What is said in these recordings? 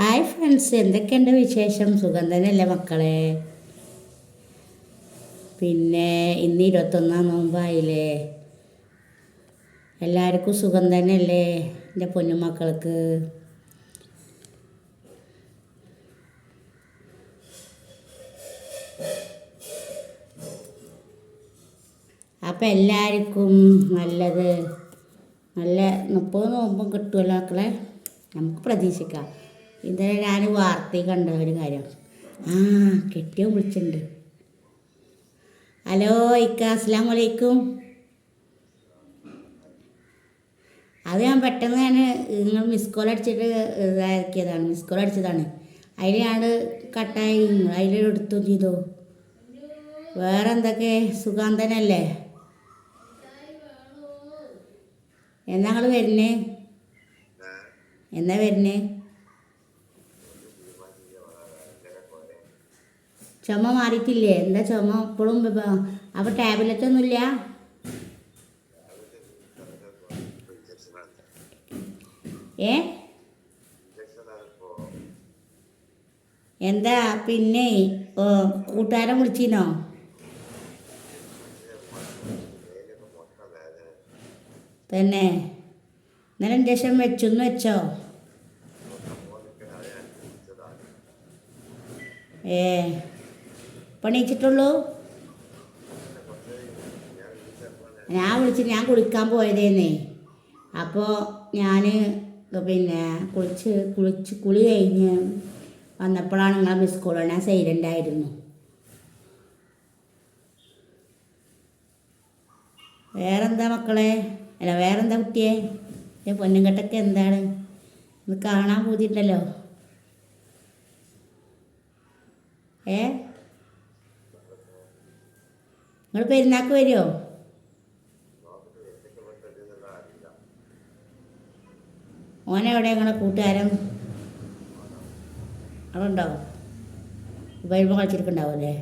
Hi friends എന്തൊക്കെയുണ്ട് വിശേഷം? സുഖം തന്നെയല്ലേ മക്കളെ? പിന്നെ ഇന്ന് ഇരുപത്തൊന്നാം നോമ്പായില്ലേ? എല്ലാവർക്കും സുഖം തന്നെയല്ലേ എന്റെ പൊന്നുമക്കൾക്ക് അപ്പം എല്ലാവർക്കും നല്ലത്. നല്ല മുപ്പത് നോമ്പും കിട്ടുമല്ലോ മക്കളെ? നമുക്ക് പ്രതീക്ഷിക്കാം. ഇന്നലെ ഞാൻ വാർത്തയിൽ കണ്ട ഒരു കാര്യം. ആ കെട്ടിയോ വിളിച്ചിട്ടുണ്ട്. ഹലോ ഇക്ക അസ്സാം വലൈക്കും അത് ഞാൻ പെട്ടെന്ന് ഞാൻ നിങ്ങൾ മിസ് കോൾ അടിച്ചിട്ട് ഇതാക്കിയതാണ് മിസ് കോൾ അടിച്ചതാണ്. അതിൽ ഞാൻ കട്ടായി നിങ്ങൾ അതിൽ എടുത്തു ചെയ്തു? വേറെ എന്തൊക്കെ സുഖാന്തനല്ലേ എന്നാ നിങ്ങൾ വരുന്നേ? എന്നാ വരുന്നേ? ചുമ മാറിയിട്ടില്ലേ? എന്താ ചുമ? ഇപ്പോഴും അപ്പോൾ ടാബ്ലറ്റ് ഒന്നുമില്ല ഏ? എന്താ? പിന്നെ കൂട്ടുകാരൻ വിളിച്ചിനോ? തന്നെ. ഇന്നലെ ഇഞ്ചക്ഷൻ വെച്ചൊന്ന് വെച്ചോ? ഏ. പണിയിച്ചിട്ടുള്ളൂ? ഞാൻ വിളിച്ച് ഞാൻ കുളിക്കാൻ പോയതേന്നേ. അപ്പോൾ ഞാൻ പിന്നെ കുളിച്ച് കുളിച്ച് കുളി കഴിഞ്ഞ് വന്നപ്പോഴാണ് നിങ്ങളെ മിസ് കോൾ ഞാൻ സൈലന്റ് ആയിരുന്നു. വേറെന്താ മക്കളെ? അല്ല വേറെന്താ കുട്ടിയെ? എന്റെ പൊന്നുകെട്ടൊക്കെ എന്താണ്? ഇത് കാണാൻ പോതിണ്ടല്ലോ ഏ? നിങ്ങൾ പെരുന്നാക്ക് വരുമോ ഓനെവിടെ നിങ്ങളെ കൂട്ടുകാരൻ? അവിടെ ഉണ്ടോ വരുമ്പോൾ കളിച്ചിരിക്കുന്നുണ്ടാവും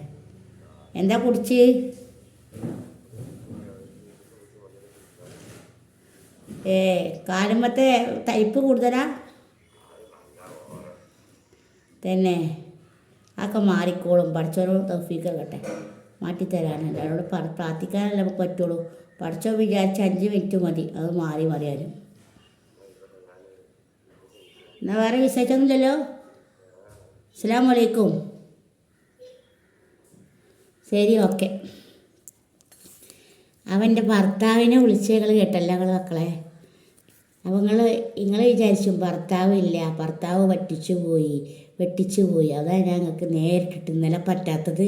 എന്താ കുടിച്ച്? ഏ കാലുമ്പത്തെ തൈപ്പ് കൂടുതലാ? തന്നെ. അതൊക്കെ മാറിക്കോളും. പഠിച്ചോളും തൗഫീക്കട്ടെ മാറ്റിത്തരാണ് പറ പ്രാർത്ഥിക്കാനല്ല നമുക്ക് പറ്റുള്ളൂ. പഠിച്ചോ വിചാരിച്ച് അഞ്ച് മിനിറ്റ് മതി. അത് മാറി മറിയാനും എന്നാൽ വേറെ വിശേഷമൊന്നുമില്ലല്ലോ? അസ്സാം വലൈക്കും ശരി ഓക്കെ. അവന്റെ ഭർത്താവിനെ വിളിച്ച് ഞങ്ങൾ കേട്ടല്ല നിങ്ങൾ മക്കളെ. അപ്പോൾ നിങ്ങൾ നിങ്ങൾ വിചാരിച്ചു ഭർത്താവ് ഇല്ല ഭർത്താവ് പറ്റിച്ചു പോയി. വെട്ടിച്ചു പോയി. അതാണ് ഞങ്ങൾക്ക് നേരിട്ടിട്ട് ഇന്നലെ പറ്റാത്തത്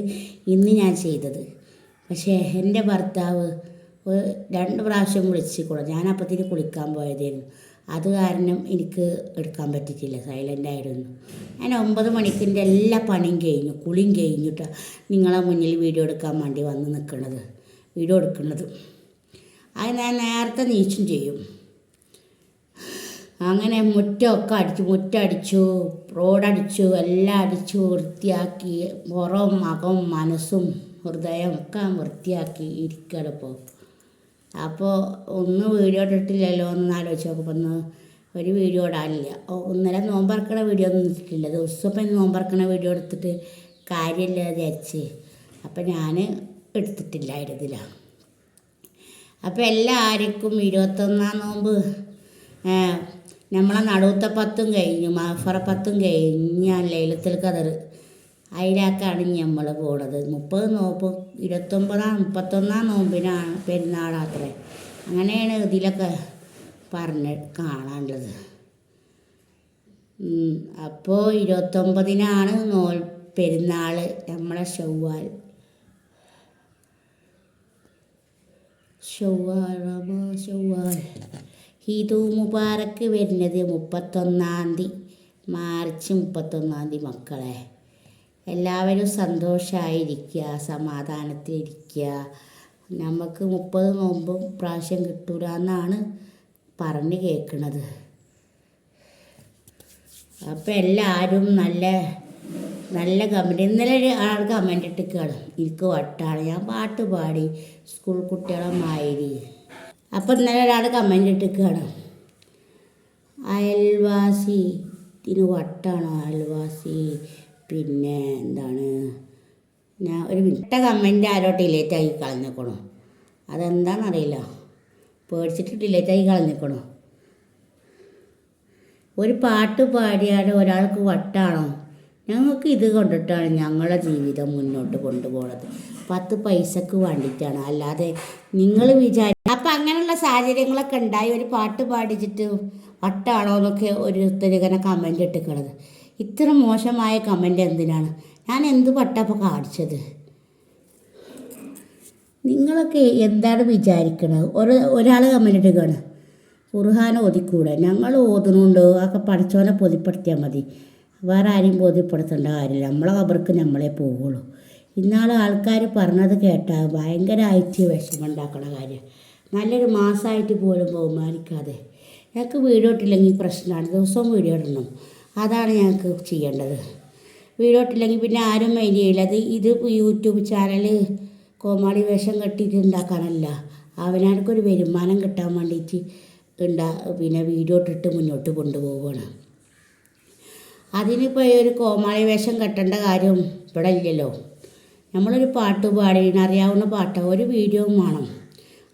ഇന്ന് ഞാൻ ചെയ്തത്. പക്ഷേ എന്റെ ഭർത്താവ് രണ്ട് പ്രാവശ്യം വിളിച്ചിക്കോളും ഞാൻ അപ്പത്തിന് കുളിക്കാൻ പോയതായിരുന്നു അത് കാരണം എനിക്ക് എടുക്കാൻ പറ്റിയിട്ടില്ല. സൈലന്റ് ആയിരുന്നു. ഞാൻ ഒമ്പത് മണിക്കിന്റെ എല്ലാ പണിയും കഴിഞ്ഞു. കുളിയും കഴിഞ്ഞിട്ട് നിങ്ങളെ മുന്നിൽ വീഡിയോ എടുക്കാൻ വേണ്ടി വന്ന് നിൽക്കുന്നത് വീഡിയോ എടുക്കുന്നത്. അത് ഞാൻ നേരത്തെ നീച്ചും ചെയ്യും. അങ്ങനെ മുറ്റമൊക്കെ അടിച്ചു മുറ്റടിച്ചു റോഡടിച്ചു എല്ലാം അടിച്ചു വൃത്തിയാക്കി പുറവും അകം മനസ്സും ഹൃദയം ഒക്കെ വൃത്തിയാക്കി ഇരിക്കുകയാണ് ഇപ്പോൾ അപ്പോൾ ഒന്ന് വീഡിയോ ഇട്ടിട്ടില്ലല്ലോ ഒന്ന് ആലോചിച്ച് നോക്കുമ്പോൾ ഒന്ന് ഒരു വീഡിയോ ഇടാനില്ല. ഇന്നലെ നോമ്പറക്കണ വീഡിയോ ഒന്നും ഇട്ടിട്ടില്ല. ദിവസം ഇപ്പം നോമ്പറക്കണ വീഡിയോ എടുത്തിട്ട് കാര്യമില്ല വിചാരിച്ച്. അപ്പം ഞാൻ എടുത്തിട്ടില്ലായിരുന്നില്ല അപ്പോൾ എല്ലാവർക്കും ഇരുപത്തൊന്നാം നോമ്പ് നമ്മളെ നടുവത്തെ പത്തും കഴിഞ്ഞു മാഫറ പത്തും കഴിഞ്ഞ ലൈലത്തിൽ കതർ അതിലാക്കാണ് നമ്മൾ പോണത്. മുപ്പത് നോമ്പ് ഇരുപത്തൊമ്പതാം മുപ്പത്തൊന്നാം നോമ്പിനാണ് പെരുന്നാളാത്രേ അങ്ങനെയാണ് ഇതിലൊക്കെ പറഞ്ഞ് കാണാനുള്ളത്. അപ്പോൾ ഇരുപത്തൊമ്പതിനാണ് നോൽ പെരുന്നാൾ നമ്മളെ ചൊവ്വാൽ ചൊവ്വാൽ ചൊവ്വാൽ ഈദു മുബാറക്ക് വരുന്നത് മുപ്പത്തൊന്നാം തീയതി മാർച്ച് മുപ്പത്തൊന്നാം തീയതി മക്കളെ. എല്ലാവരും സന്തോഷമായിരിക്കുക സമാധാനത്തിലിരിക്കുക. നമുക്ക് മുപ്പത് നോമ്പും പ്രാവശ്യം കിട്ടൂല എന്നാണ് പറഞ്ഞ് കേൾക്കുന്നത് അപ്പം എല്ലാവരും നല്ല നല്ല കമന്റ് ഇന്നലെ ആൾ കമന്റ് ഇട്ടിക്കാണ്. എനിക്ക് വട്ടാണ്. ഞാൻ പാട്ട് പാടി. സ്കൂൾ കുട്ടികളെ മാതിരി അപ്പം ഇന്നലെ ഒരാൾ കമന്റ് ഇട്ടിരിക്കുകയാണ്. അയൽവാസി ഇതിന് വട്ടാണോ അയൽവാസി? പിന്നെ എന്താണ്? ഞാൻ ഒരു വിട്ട കമന്റ് ആരോ ഡിലേറ്റ് ആക്കി കളഞ്ഞേക്കണോ. അതെന്താണെന്നറിയില്ല പേടിച്ചിട്ട് ഡിലേറ്റ് ആയി കളഞ്ഞേക്കണോ. ഒരു പാട്ട് പാടിയാൽ ഒരാൾക്ക് വട്ടാണോ? ഞങ്ങൾക്ക് ഇത് കണ്ടിട്ടാണ് ഞങ്ങളുടെ ജീവിതം മുന്നോട്ട് കൊണ്ടുപോകുന്നത് പത്ത് പൈസക്ക് വേണ്ടിയിട്ടാണ്. അല്ലാതെ നിങ്ങൾ വിചാരി അപ്പം അങ്ങനെയുള്ള സാഹചര്യങ്ങളൊക്കെ ഉണ്ടായി. ഒരു പാട്ട് പാടിച്ചിട്ട് വട്ടാണോ എന്നൊക്കെ ഓരോരുത്തർ ഇങ്ങനെ കമന്റ് ഇട്ടിക്കണത്. ഇത്ര മോശമായ കമന്റ് എന്തിനാണ്? ഞാൻ എന്ത് പട്ടപ്പോൾ കാണിച്ചത്? നിങ്ങളൊക്കെ എന്താണ് വിചാരിക്കണത്? ഒരു ഒരാൾ കമന്റ് ഇട്ടുകയാണ് ഖുർഹാൻ ഓതിക്കൂടെ? ഞങ്ങൾ ഓതുന്നുണ്ട്. ഒക്കെ പഠിച്ചോനെ പൊതിപ്പെടുത്തിയാൽ മതി. വേറെ ആരെയും ബോധ്യപ്പെടുത്തേണ്ട കാര്യമില്ല. നമ്മളെ ഖബർക്ക് നമ്മളെ പോവുള്ളൂ. ഇന്നാൾ ആൾക്കാർ പറഞ്ഞത് കേട്ടാൽ ഭയങ്കരമായിട്ട് വിഷമമുണ്ടാക്കണ കാര്യം. നല്ലൊരു മാസമായിട്ട് പോലും ബഹുമാനിക്കാതെ. ഞങ്ങൾക്ക് വീഡിയോ ഇട്ടില്ലെങ്കിൽ പ്രശ്നമാണ്. ദിവസവും വീഡിയോ ഇടണം അതാണ് ഞങ്ങൾക്ക് ചെയ്യേണ്ടത്. വീഡിയോ ഇട്ടില്ലെങ്കിൽ പിന്നെ ആരും മൈൻഡ് ചെയ്യില്ല. അത് ഇത് യൂട്യൂബ് ചാനൽ കോമാളി വേഷം കെട്ടിയിട്ട് ഉണ്ടാക്കാനല്ല അവനവർക്കൊരു വരുമാനം കിട്ടാൻ വേണ്ടിയിട്ട് ഉണ്ടാ പിന്നെ വീഡിയോ ഇട്ടിട്ട് മുന്നോട്ട് കൊണ്ടുപോവുകയാണ് അതിനിപ്പോൾ ഒരു കോമാളി വേഷം കെട്ടേണ്ട കാര്യം ഇവിടെ ഇല്ലല്ലോ. നമ്മളൊരു പാട്ട് പാടി അറിയാവുന്ന പാട്ട് ഒരു വീഡിയോയും വേണം.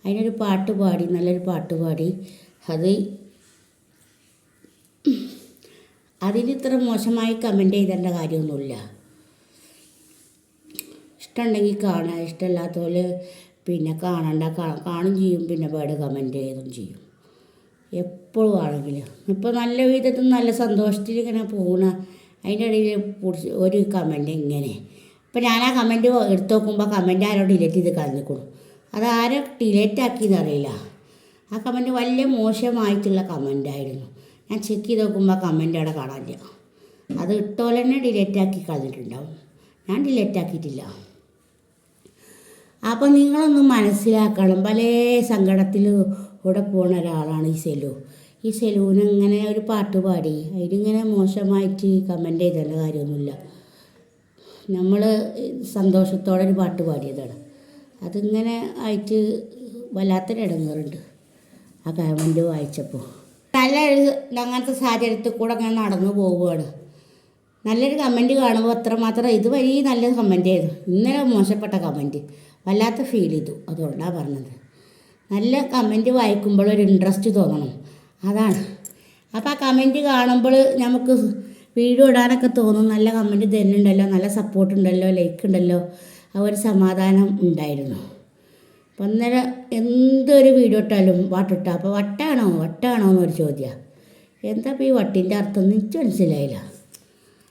അതിനൊരു പാട്ട് പാടി നല്ലൊരു പാട്ട് പാടി. അത് അതിന് ഇത്ര മോശമായി കമന്റ് ചെയ്തേണ്ട കാര്യമൊന്നുമില്ല. ഇഷ്ടമുണ്ടെങ്കിൽ കാണുക. ഇഷ്ടമില്ലാത്തപോലെ പിന്നെ കാണണ്ട. കാണും ചെയ്യും. പിന്നെ വേർഡ് കമന്റ് ചെയ്തും ചെയ്യും. എപ്പോഴും ആണെങ്കിലും. ഇപ്പോൾ നല്ല വിധത്തിൽ നല്ല സന്തോഷത്തിൽ ഇങ്ങനെ പോകണ അതിന്റെ ഇടയിൽ പൊടിച്ച് ഒരു കമന്റ് ഇങ്ങനെ. ഇപ്പം ഞാൻ ആ കമന്റ് എടുത്തു നോക്കുമ്പോൾ കമന്റ് ആരോ ഡിലീറ്റ് ചെയ്ത് കളഞ്ഞിക്കണം അത് ആരോ ഡിലീറ്റ് ആക്കിയെന്നറിയില്ല ആ കമന്റ് വലിയ മോശമായിട്ടുള്ള കമന്റായിരുന്നു ഞാൻ ചെക്ക് ചെയ്ത് നോക്കുമ്പോൾ ആ കമന്റ് അവിടെ കാണാനില്ല. അത് ഇട്ടോലെ തന്നെ ഡിലീറ്റ് ആക്കി കളഞ്ഞിട്ടുണ്ടാവും. ഞാൻ ഡിലീറ്റ് ആക്കിയിട്ടില്ല. അപ്പോൾ നിങ്ങളൊന്ന് മനസ്സിലാക്കണം. പല സങ്കടത്തിൽ കൂടെ പോണ ഒരാളാണ് ഈ സെലു. ഈ സെലൂന് ഇങ്ങനെ ഒരു പാട്ട് പാടി. അതിനിങ്ങനെ മോശമായിട്ട് കമന്റ് ചെയ്തേണ്ട കാര്യമൊന്നുമില്ല. നമ്മൾ സന്തോഷത്തോടെ ഒരു പാട്ട് പാടിയതാണ്. അതിങ്ങനെ ആയിട്ട് വല്ലാത്തൊരു ഇടങ്ങേറുണ്ട് ആ കമന്റ് വായിച്ചപ്പോൾ. നല്ല അങ്ങനത്തെ സാഹചര്യത്തിൽ കൂടെ അങ്ങനെ നടന്നു പോവുകയാണ്. നല്ലൊരു കമന്റ് കാണുമ്പോൾ അത്രമാത്രം ഇത് വലിയ നല്ല കമന്റ് ആയിരുന്നു. ഇന്നലെ മോശപ്പെട്ട കമന്റ് വല്ലാത്ത ഫീൽ ചെയ്തു. അതുകൊണ്ടാണ് പറഞ്ഞത്. നല്ല കമന്റ് വായിക്കുമ്പോൾ ഒരു ഇൻട്രസ്റ്റ് തോന്നണം. അതാണ്. അപ്പോൾ ആ കമന്റ് കാണുമ്പോൾ നമുക്ക് വീഡിയോ ഇടാനൊക്കെ തോന്നും. നല്ല കമന്റ് തരുന്നുണ്ടല്ലോ നല്ല സപ്പോർട്ട് ഉണ്ടല്ലോ ലൈക്ക് ഉണ്ടല്ലോ. ആ ഒരു സമാധാനം ഉണ്ടായിരുന്നു. അപ്പം അന്നേരം എന്തൊരു വീഡിയോ ഇട്ടാലും വട്ടിട്ടാ അപ്പോൾ വട്ടാണോ? വട്ടാണോ എന്നൊരു ചോദ്യമാണ് എന്താ ഇപ്പോൾ ഈ വട്ടിന്റെ അർത്ഥം എന്ന് എനിക്ക് മനസ്സിലായില്ല.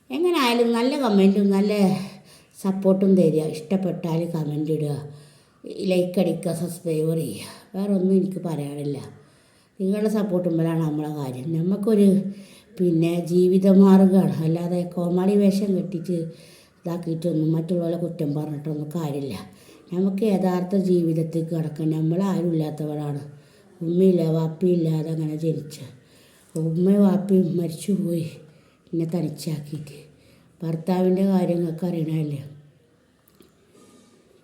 എങ്ങനെ ആയാലും നല്ല കമന്റും നല്ല സപ്പോർട്ടും തരിക. ഇഷ്ടപ്പെട്ടാൽ കമന്റ് ഇടുക. ലൈക്ക് അടിക്കുക സബ്സ്ക്രൈബ് ചെയ്യുക. വേറെ ഒന്നും എനിക്ക് പറയാനില്ല. നിങ്ങളുടെ സപ്പോർട്ടുമ്പോഴാണ് നമ്മളെ കാര്യം. നമുക്കൊരു പിന്നെ ജീവിതമാർഗമാണ് അല്ലാതെ കോമാളി വേഷം കെട്ടിച്ച് ഇതാക്കിയിട്ടൊന്നും മറ്റുള്ളവരെ കുറ്റം പറഞ്ഞിട്ടൊന്നും കാര്യമില്ല. നമുക്ക് യഥാർത്ഥ ജീവിതത്തിൽ കിടക്കാൻ നമ്മളാരും ഇല്ലാത്തവരാണ്. ഉമ്മയില്ല വാപ്പിയില്ലാതെ അങ്ങനെ ജനിച്ച. ഉമ്മയും വാപ്പിയും മരിച്ചുപോയി. എന്നെ തനിച്ചാക്കിയിട്ട്. ഭർത്താവിന്റെ കാര്യങ്ങൾക്ക് അറിയണമല്ലേ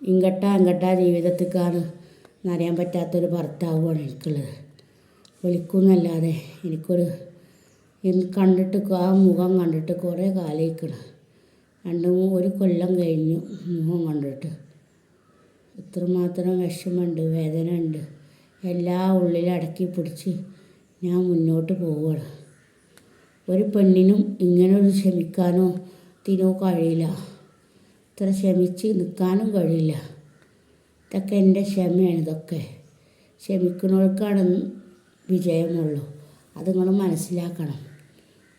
ഇങ്ങട്ട അങ്ങട്ട ജീവിതത്തേക്കാണ് എന്നറിയാൻ പറ്റാത്തൊരു ഭർത്താവുമാണ് എനിക്കുള്ളത്. വിളിക്കുന്നല്ലാതെ എനിക്കൊരു കണ്ടിട്ട് ആ മുഖം കണ്ടിട്ട് കുറേ കാലയിക്കണം രണ്ട് ഒരു കൊല്ലം കഴിഞ്ഞു മുഖം കണ്ടിട്ട്. ഇത്രമാത്രം വിഷമമുണ്ട് വേദന ഉണ്ട് എല്ലാ ഉള്ളിൽ അടക്കി പിടിച്ച് ഞാൻ മുന്നോട്ട് പോവുകയാണ്. ഒരു പെണ്ണിനും ഇങ്ങനൊരു ക്ഷമിക്കാനോ തിനോ കഴിയില്ല. ഇത്ര ക്ഷമിച്ച് നിൽക്കാനും കഴിയില്ല. ഇതൊക്കെ എന്റെ ക്ഷമയാണ് ഇതൊക്കെ. ക്ഷമിക്കുന്നവർക്കാണ് വിജയമുള്ളൂ. അത് നിങ്ങൾ മനസ്സിലാക്കണം.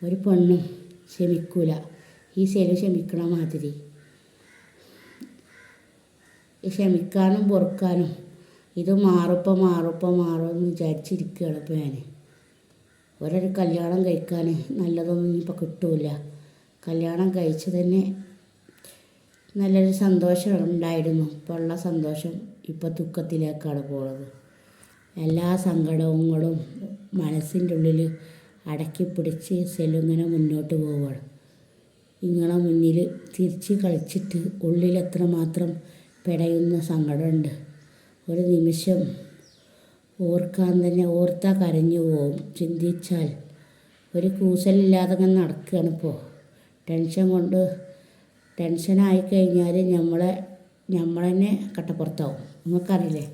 ഒരു പെണ്ണും ക്ഷമിക്കൂല. ഈ ശരി ക്ഷമിക്കണ മാതിരി. ക്ഷമിക്കാനും പൊറുക്കാനും ഇത് മാറുപ്പ മാറുമ്പോൾ മാറുമെന്ന് വിചാരിച്ചിരിക്കുകയാണ് ഇപ്പോൾ ഞാൻ. ഒരൊരു കല്യാണം കഴിക്കാൻ നല്ലതൊന്നും ഇനിയിപ്പോൾ കിട്ടൂല. കല്യാണം കഴിച്ച് തന്നെ നല്ലൊരു സന്തോഷം ഉണ്ടായിരുന്നു. ഇപ്പോൾ ഉള്ള സന്തോഷം ഇപ്പോൾ ദുഃഖത്തിലേക്കാണ് പോണത്. എല്ലാ സങ്കടങ്ങളും മനസ്സിന്റെ ഉള്ളിൽ അടക്കി പിടിച്ച് സെലുങ്ങനെ മുന്നോട്ട് പോവുകയാണ് ഇങ്ങളെ മുന്നിൽ തിരിച്ച് കളിച്ചിട്ട് ഉള്ളിൽ എത്രമാത്രം പിടയുന്ന സങ്കടമുണ്ട്. ഒരു നിമിഷം ഓർക്കാൻ തന്നെ ഓർത്താൽ കരഞ്ഞു പോവും. ചിന്തിച്ചാൽ ഒരു കൂസലില്ലാതെ നടക്കുകയാണ് ഇപ്പോൾ. ടെൻഷൻ കൊണ്ട് ടെൻഷനായി കഴിഞ്ഞാൽ നമ്മളെ നമ്മൾ തന്നെ കട്ടപ്പുറത്താവും. നമുക്കറിയില്ലേ?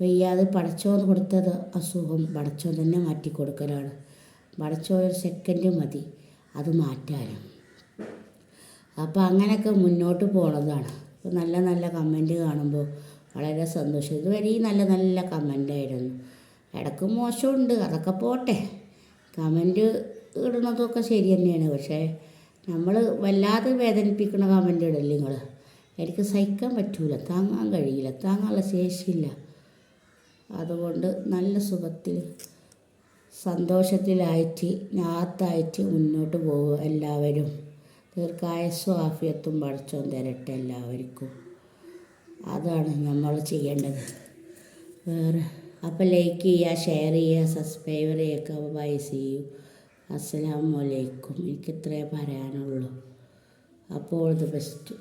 വയ്യാതെ പടച്ചോൻ കൊടുത്തത് അസുഖം പടച്ചോൻ തന്നെ മാറ്റി കൊടുക്കലാണ്. പടച്ചോൻ ഒരു സെക്കൻഡ് മതി അത് മാറ്റാനും അപ്പോൾ അങ്ങനെയൊക്കെ മുന്നോട്ട് പോണതാണ്. നല്ല നല്ല കമന്റ് കാണുമ്പോൾ വളരെ സന്തോഷം. ഇതുവരെ നല്ല നല്ല കമന്റായിരുന്നു ഇടയ്ക്ക് മോശമുണ്ട് അതൊക്കെ പോട്ടെ. കമന്റ് ഇടുന്നതൊക്കെ ശരി തന്നെയാണ്. പക്ഷേ നമ്മൾ വല്ലാതെ വേദനിപ്പിക്കുന്ന കമന്റ് ഇടല്ലേ നിങ്ങൾ എനിക്ക് സഹിക്കാൻ പറ്റൂല. താങ്ങാൻ കഴിയില്ല. താങ്ങാനുള്ള ശേഷിയില്ല. അതുകൊണ്ട് നല്ല സുഖത്തിൽ സന്തോഷത്തിലായിട്ട് ഞാത്തായിട്ട് മുന്നോട്ട് പോകുക എല്ലാവരും. ദീർഘായസ്സും ആഫിയത്തും പഠിച്ചോൻ തരട്ടെ എല്ലാവർക്കും. അതാണ് നമ്മൾ ചെയ്യേണ്ടത്. വേറെ അപ്പോൾ ലൈക്ക് ചെയ്യുക ഷെയർ ചെയ്യുക സബ്സ്ക്രൈബർ ചെയ്യുക ബൈ സി അസ്സലാമു അലൈക്കും. എനിക്ക് ഇത്രേ പറയാനുള്ളൂ. അപ്പോൾ ദ ബെസ്റ്റ്